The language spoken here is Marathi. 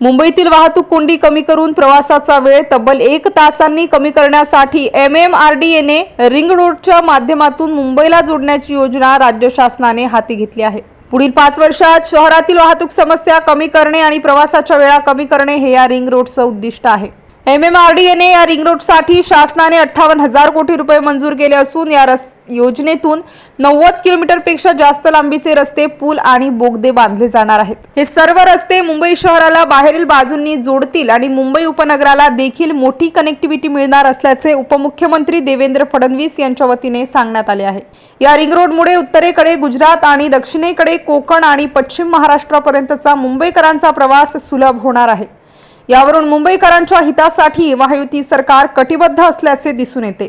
मुंबईतील वाहतूक कोंडी कमी करून प्रवासाचा वेळ तब्बल एक तासांनी कमी करण्यासाठी एम एम आर डी एने रिंग रोडच्या माध्यमातून मुंबईला जोडण्याची योजना राज्य शासनाने हाती घेतली आहे. पुढील पाच वर्षात शहरातील वाहतूक समस्या कमी करणे आणि प्रवासाच्या वेळा कमी करणे हे या रिंग रोडचं उद्दिष्ट आहे. एम एम आर डी एने या रिंग रोडसाठी शासनाने अठ्ठावन्न हजार कोटी रुपये मंजूर केले असून या रस्ते योजनेतून नव्वद किलोमीटरपेक्षा जास्त लांबीचे रस्ते पूल आणि बोगदे बांधले जाणार आहेत. हे सर्व रस्ते मुंबई शहराला बाहेरील बाजूंनी जोडतील आणि मुंबई उपनगराला देखील मोठी कनेक्टिव्हिटी मिळणार असल्याचे उपमुख्यमंत्री देवेंद्र फडणवीस यांच्या वतीने सांगण्यात आले आहे. या रिंग रोडमुळे उत्तरेकडे गुजरात आणि दक्षिणेकडे कोकण आणि पश्चिम महाराष्ट्रापर्यंतचा मुंबईकरांचा प्रवास सुलभ होणार आहे. यावरून मुंबईकरांच्या हितासाठी महायुती सरकार कटिबद्ध असल्याचे दिसून येते.